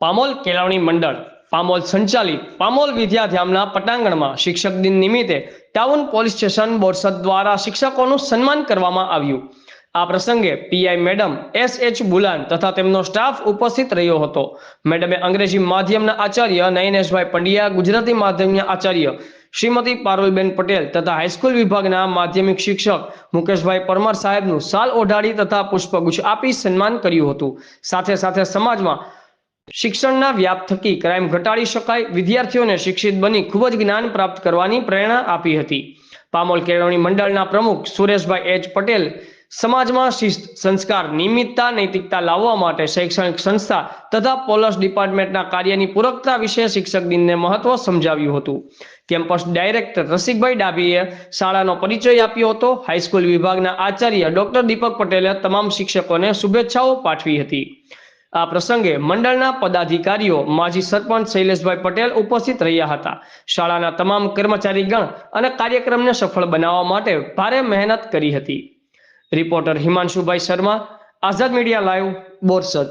પામોલ કેળવણી મંડળ, પામોલ સંચાલિત, પામોલ વિદ્યાધામના પટાંગણમાં શિક્ષક દિન નિમિત્તે ટાઉન પોલીસ સ્ટેશન બોરસદ દ્વારા શિક્ષકોનું સન્માન કરવામાં આવ્યું. આ પ્રસંગે PI madam, S H Bulan તથા તેમનો સ્ટાફ ઉપસ્થિત રહ્યો હતો. મેડમે અંગ્રેજી માધ્યમના આચાર્ય નયનેશભાઈ પંડ્યા, ગુજરાતી માધ્યમના આચાર્ય શ્રીમતી પારુલબેન પટેલ તથા હાઈસ્કૂલ વિભાગના માધ્યમિક શિક્ષક મુકેશભાઈ પરમાર સાહેબનું સાલ ઓઢાડી તથા પુષ્પગુચ્છ આપી સન્માન કર્યું હતું. સાથે સાથે સમાજમાં શિક્ષણના વ્યાપ થકી ક્રાઇમ ઘટાડી શકાય, વિદ્યાર્થીઓને શિક્ષિત બની ખૂબ જ જ્ઞાન પ્રાપ્ત કરવાની પ્રેરણા આપી હતી. પામોલ કેળવણી મંડળના પ્રમુખ સુરેશભાઈ એચ પટેલ સમાજમાં શિસ્ત, સંસ્કાર, નિયમિતતા, નૈતિકતા લાવવા માટે શૈક્ષણિક સંસ્થા તથા પોલીસ ડિપાર્ટમેન્ટના કાર્યની પૂરકતા વિશે શિક્ષક દિનને મહત્વ સમજાવ્યું હતું. કેમ્પસ ડાયરેક્ટર રસિકભાઈ ડાભીએ શાળાનો પરિચય આપ્યો હતો. હાઈસ્કૂલ વિભાગના આચાર્ય ડોક્ટર દીપક પટેલે તમામ શિક્ષકોને શુભેચ્છાઓ પાઠવી હતી. આ પ્રસંગે મંડળના પદાધિકારીઓ માજી સરપંચ શૈલેષભાઈ પટેલ ઉપસ્થિત રહ્યા હતા. શાળાના તમામ કર્મચારીગણ અને કાર્યક્રમને સફળ બનાવવા માટે ભારે મહેનત કરી હતી. Reporter Himanshubhai Sharma, Azad media live, Borsad.